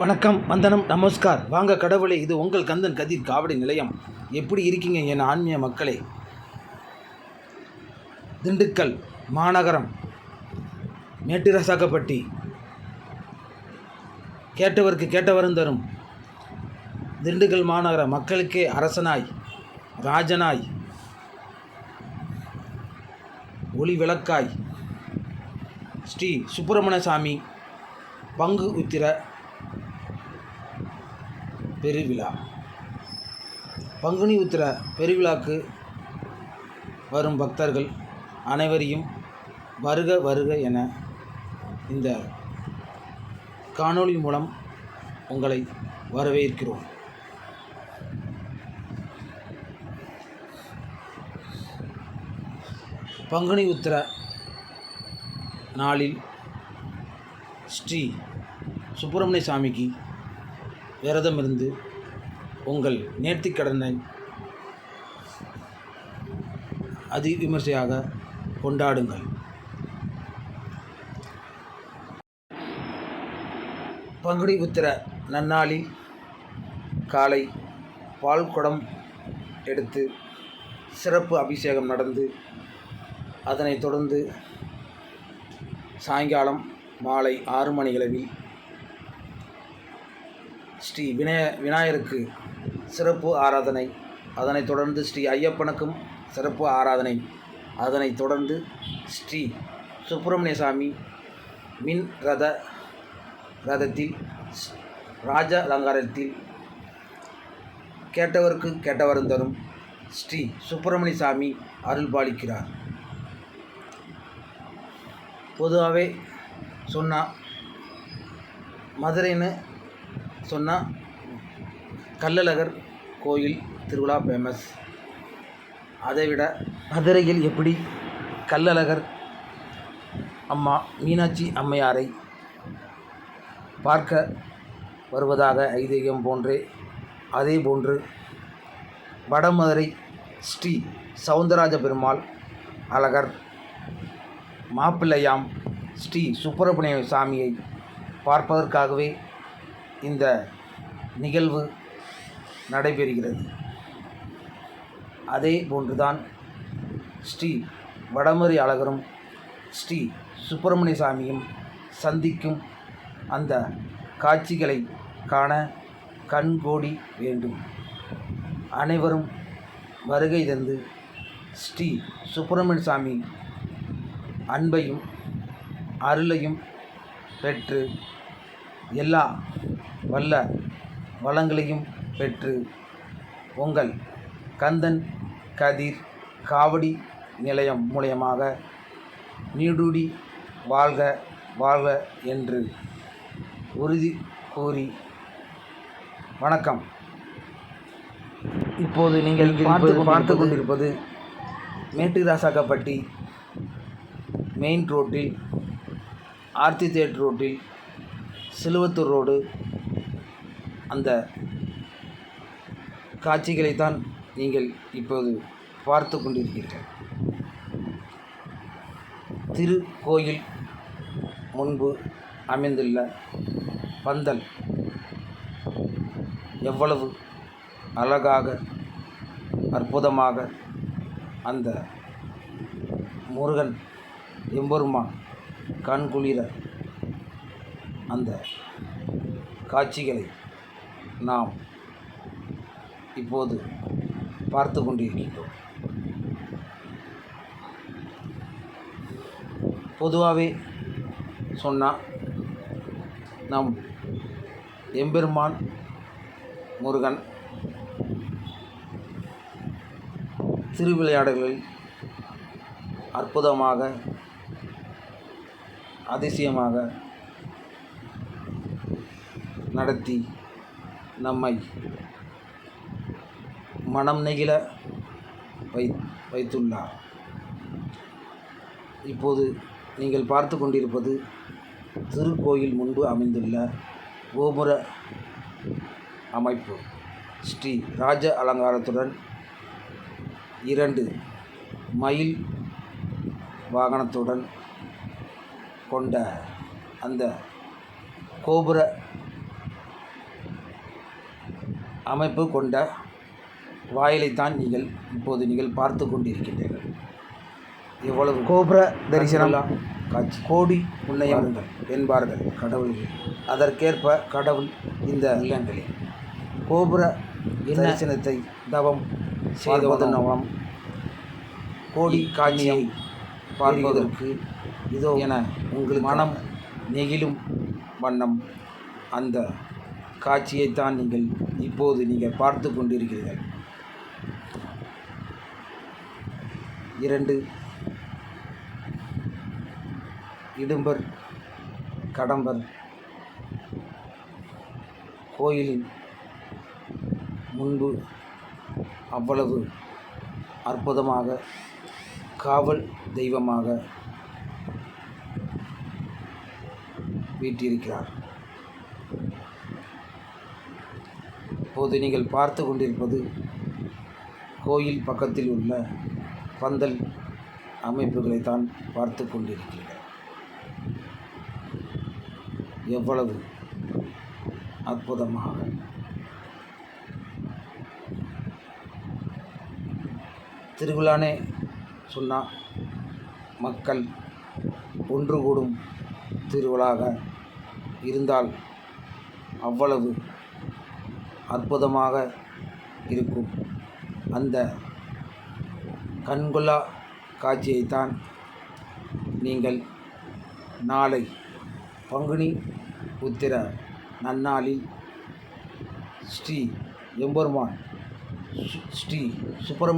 வணக்கம் வந்தனம் நமஸ்கார். வாங்க கடவுளே இது உங்கள் கந்தன் கதிர் காவடி நிலையம். எப்படி இருக்கீங்க என் ஆன்மீக மக்களே? திண்டுக்கல் மாநகரம் மேட்டுரசாக்கப்பட்டி கேட்டவருக்கு கேட்டவரும் தரும். திண்டுக்கல் மாநகர மக்களுக்கே அரசனாய் ராஜனாய் ஒளி விளக்காய். ஸ்ரீ சுப்பிரமணிய சாமி பங்கு உத்திர பெருவிழா. பங்குனி உத்திர பெருவிழாக்கு வரும் பக்தர்கள் அனைவரையும் வருக வருக என இந்த காணொளி மூலம் உங்களை வரவேற்கிறோம். பங்குனி உத்திர நாளில் ஸ்ரீ சுப்பிரமணிய சாமிக்கு விரதம் இருந்து உங்கள் நேர்த்திக் கடனை அதி விமர்சையாக கொண்டாடுங்கள். பங்குடி உத்திர நன்னாளில் காலை பால் குடம் எடுத்து சிறப்பு அபிஷேகம் நடந்து அதனைத் தொடர்ந்து சாயங்காலம் மாலை ஆறு மணியளவில் ஸ்ரீ விநாய விநாயகருக்கு சிறப்பு ஆராதனை. அதனைத் தொடர்ந்து ஸ்ரீ ஐயப்பனுக்கும் சிறப்பு ஆராதனை. அதனைத் தொடர்ந்து ஸ்ரீ சுப்பிரமணிய சாமி மின் ரத ரதத்தில் ஸ்- ராஜ அலங்காரத்தில் கேட்டவருக்கு கேட்டவரும் தரும் ஸ்ரீ சுப்பிரமணிய சாமி அருள் பாலிக்கிறார். பொதுவாகவே சொன்னால் மதுரைன்னு சொன்னால் கள்ளழகர் கோயில் திருவிழா ஃபேமஸ் அதை விட மதுரையில் எப்படி கள்ளழகர் அம்மா மீனாட்சி அம்மையாரை பார்க்க வருவதாக ஐதீகம் போன்றே அதே போன்று வடமதுரை ஸ்ரீ சவுந்தரராஜ பெருமாள் அழகர் மாப்பிள்ளையாம் ஸ்ரீ சுப்பிரமணிய சாமியை பார்ப்பதற்காகவே இந்த நிகழ்வு நடைபெறுகிறது. அதே போன்றுதான் ஸ்ரீ வடமறி அழகரும் ஸ்ரீ சுப்பிரமணிய சாமியும் சந்திக்கும் அந்த காட்சிகளை காண கண்கோடி வேண்டும். அனைவரும் வருகை தந்து ஸ்ரீ சுப்பிரமணிய சாமி அன்பையும் அருளையும் பெற்று எல்லா வல்ல வளங்களையும் பெற்று உங்கள் கந்தன் கதிர் காவடி நிலையம் மூலியமாக நீடூடி வாழ்க வாழ்க என்று உறுதி கூறி வணக்கம். இப்போது நீங்கள் பார்த்து பார்த்து கொண்டிருப்பது மேட்டுராசாக்கப்பட்டி மெயின் ரோட்டில் ஆர்த்தி தேட்டர் ரோட்டில் சிலுவத்தூர் ரோடு அந்த காட்சிகளைத்தான் நீங்கள் இப்போது பார்த்து கொண்டிருக்கிறீர்கள். திருக்கோயில் முன்பு அமைந்துள்ள பந்தல் எவ்வளவு அழகாக அற்புதமாக அந்த முருகன் எம்பெருமான் கண்குளிர அந்த காட்சிகளை நாம் இப்போது பார்த்து கொண்டிருக்கின்றோம். பொதுவாகவே சொன்னால் நம் எம்பெருமான் முருகன் திருவிளையாடல்களில் அற்புதமாக அதிசயமாக நடத்தி நம்மை மனம் நெகிழ வை வைத்துள்ளார். இப்போது நீங்கள் பார்த்து கொண்டிருப்பது திருக்கோயில் முன்பு அமைந்துள்ள கோபுர அமைப்பு. ஸ்ரீ ராஜ அலங்காரத்துடன் இரண்டு மயில் வாகனத்துடன் கொண்ட அந்த கோபுர அமைப்பு கொண்ட வாயிலைத்தான் நீங்கள் இப்போது நீங்கள் பார்த்து கொண்டிருக்கின்றீர்கள். எவ்வளவு கோபுர தரிசனம். காட்சி. கோடி புண்ணியங்கள் என்பார்கள். கடவுள்கள் அதற்கேற்ப கடவுள் இந்த இல்லங்களில். கோபுர தரிசனத்தை தவம் செய்வதன் மூலம் கோடி காட்சியை பார்ப்பதற்கு இதோ என உங்களுக்கு மனம் நெகிழும் வண்ணம் அந்த காட்சியைத்தான் நீங்கள் இப்போது நீங்கள் பார்த்து கொண்டிருக்கிறீர்கள். இரண்டு. இடும்பர் கடம்பர் கோயிலின் முன்பு அவ்வளவு அற்புதமாக காவல் தெய்வமாக வீட்டிருக்கிறார். இப்போது நீங்கள் பார்த்து கொண்டிருப்பது கோயில் பக்கத்தில் உள்ள பந்தல் அமைப்புகளைத்தான் பார்த்து கொண்டிருக்கிறீர்கள். எவ்வளவு அற்புதமாக. திருவிழானே சொன்னால் மக்கள் ஒன்று கூடும் திருவிழாக இருந்தால் அவ்வளவு அற்புதமாக இருக்கும். அந்த கண்கொள்ளா காட்சியைத்தான் நீங்கள் நாளை பங்குனி உத்திர நன்னாளில் ஸ்ரீ எம்பெருமான் ஸ்ரீ சுப்பிரமணிய